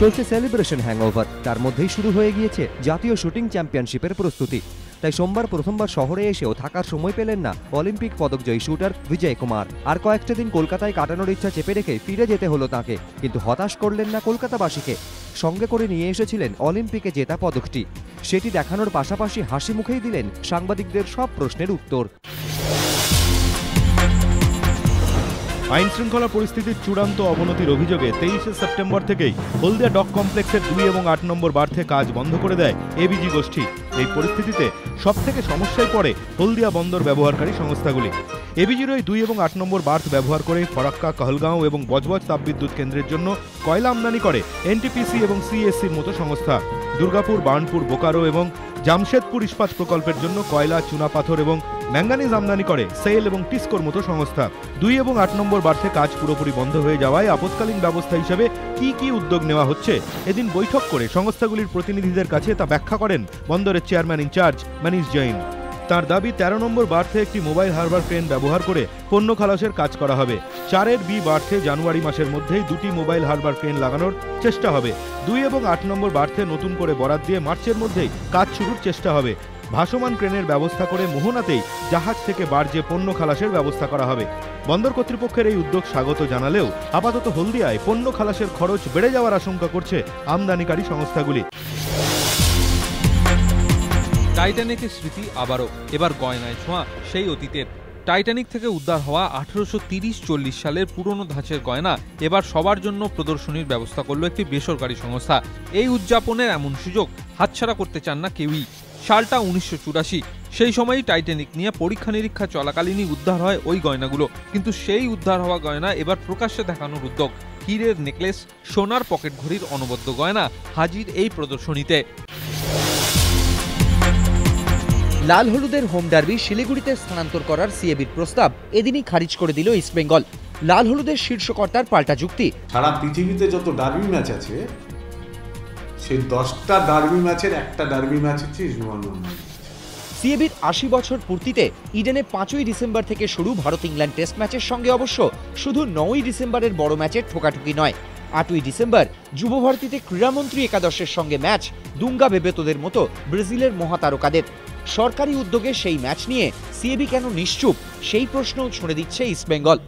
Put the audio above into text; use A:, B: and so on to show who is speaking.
A: চলছে celebration hangover তার মধ্যেই শুরু হয়ে গিয়েছে জাতীয় শুটিং চ্যাম্পিয়নশিপের প্রস্তুতি। তাই সোমবার প্রথমবার শহরে এসেও থাকার সময় পেলেন না অলিম্পিক পদকজয়ী শুটার বিজয় কুমার। আর কয়েকটা দিন কলকাতায় কাটানোর ইচ্ছা চেপে রেখে ফিরে যেতে হলো তাকে, কিন্তু হতাশ করলেন না কলকাতাবাসীকে। সঙ্গে করে নিয়ে এসেছিলেন অলিম্পিকে জেতা পদকটি। সেটি দেখানোর পাশাপাশি হাসি মুখেই দিলেন সাংবাদিকদের সব প্রশ্নের উত্তর।
B: আইন শৃঙ্খলা পরিস্থিতির চূড়ান্ত অবনতির অভিযোগে তেইশে সেপ্টেম্বর থেকেই হলদিয়া ডক কমপ্লেক্সের দুই এবং আট নম্বর বার্থে কাজ বন্ধ করে দেয় এবিজি গোষ্ঠী। এই পরিস্থিতিতে সবথেকে সমস্যায় পড়ে হলদিয়া বন্দর ব্যবহারকারী সংস্থাগুলি। এবিজির ওই দুই এবং আট নম্বর বার্থ ব্যবহার করে ফরাক্কা, কহলগাঁও এবং বজবজ তাপবিদ্যুৎ কেন্দ্রের জন্য কয়লা আমদানি করে এনটিপিসি এবং সিএসসির মতো সংস্থা। দুর্গাপুর, বার্নপুর, বোকারো এবং জামশেদপুর ইস্পাত প্রকল্পের জন্য কয়লা চুনাপাথর এবং ম্যাঙ্গানিজ আমদানি করে সেল এবং টিস্কোর মতো সংস্থা। দুই এবং আট নম্বর বার্থে কাজ পুরোপুরি বন্ধ হয়ে যাওয়ায় আপৎকালীন ব্যবস্থা হিসেবে কি কি উদ্যোগ নেওয়া হচ্ছে? এদিন বৈঠক করে সংস্থাগুলির প্রতিনিধিদের কাছে তা ব্যাখ্যা করেন বন্দরের চেয়ারম্যান ইনচার্জ মানিশ জৈন। তার দাবি, তেরো নম্বর বার্থে একটি মোবাইল হারবার ক্রেন ব্যবহার করে পণ্য খালাসের কাজ করা হবে। চারের বি বার্থে জানুয়ারি মাসের মধ্যেই দুটি মোবাইল হারবার ক্রেন লাগানোর চেষ্টা হবে। দুই এবং আট নম্বর বার্থে নতুন করে বরাদ দিয়ে মার্চের মধ্যেই কাজ শুরুর চেষ্টা হবে। ভাসমান ক্রেনের ব্যবস্থা করে মোহনাতেই জাহাজ থেকে বার্জে পণ্য খালাসের ব্যবস্থা করা হবে। বন্দর কর্তৃপক্ষের এই উদ্যোগ স্বাগত জানালেও আপাতত হলদিয়ায় পণ্য খালাসের খরচ বেড়ে যাওয়ার আশঙ্কা করছে আমদানিকারী সংস্থাগুলি।
C: টাইটানিকের স্মৃতি আবারও এবার গয়নায় ছোঁয়া সেই অতীতের। টাইটানিক থেকে উদ্ধার হওয়া আঠারোশো তিরিশ চল্লিশ সালের পুরনো ধাঁচের গয়না এবার সবার জন্য প্রদর্শনীর ব্যবস্থা করল একটি বেসরকারি সংস্থা। এই উদযাপনের এমন সুযোগ হাতছাড়া করতে চান না কেউই। সালটা উনিশশো চুরাশি, সেই সময়ই টাইটানিক নিয়ে পরীক্ষা নিরীক্ষা চলাকালীনই উদ্ধার হয় ওই গয়নাগুলো। কিন্তু সেই উদ্ধার হওয়া গয়না এবার প্রকাশ্যে দেখানোর উদ্যোগ। হীরের নেকলেস, সোনার পকেট ঘড়ির অনবদ্য গয়না হাজির এই প্রদর্শনীতে।
D: লাল হলুদের হোম ডার্বি শিলিগুড়িতে স্থানান্তর করার সিএবির প্রস্তাব। এদিনই খারিজ করে দিল ইস্টবেঙ্গল লাল হলুদের শীর্ষকর্তার পাল্টা যুক্তি।
E: সারা পৃথিবীতে যত ডার্বি ম্যাচ আছে সেই দশটা ডার্বি ম্যাচের একটা ডার্বি ম্যাচ হচ্ছে ইস্টবেঙ্গল
D: সিএবির আশি বছর পূর্তিতে ইডেনে পাঁচই ডিসেম্বর থেকে শুরু ভারত ইংল্যান্ড টেস্ট ম্যাচের সঙ্গে অবশ্য শুধু নয়ই ডিসেম্বরের বড় ম্যাচের ঠোকাঠুকি নয়। আটই ডিসেম্বর যুব ভারতীতে ক্রীড়ামন্ত্রী একাদশের সঙ্গে ম্যাচ, দুঙ্গা বেবেতোদের মতো ব্রাজিলের মহাতারকাদের। সরকারি উদ্যোগে সেই ম্যাচ নিয়ে সিএবি কেন নিশ্চুপ? সেই প্রশ্নও ছুঁড়ে দিচ্ছে ইস্টবেঙ্গল।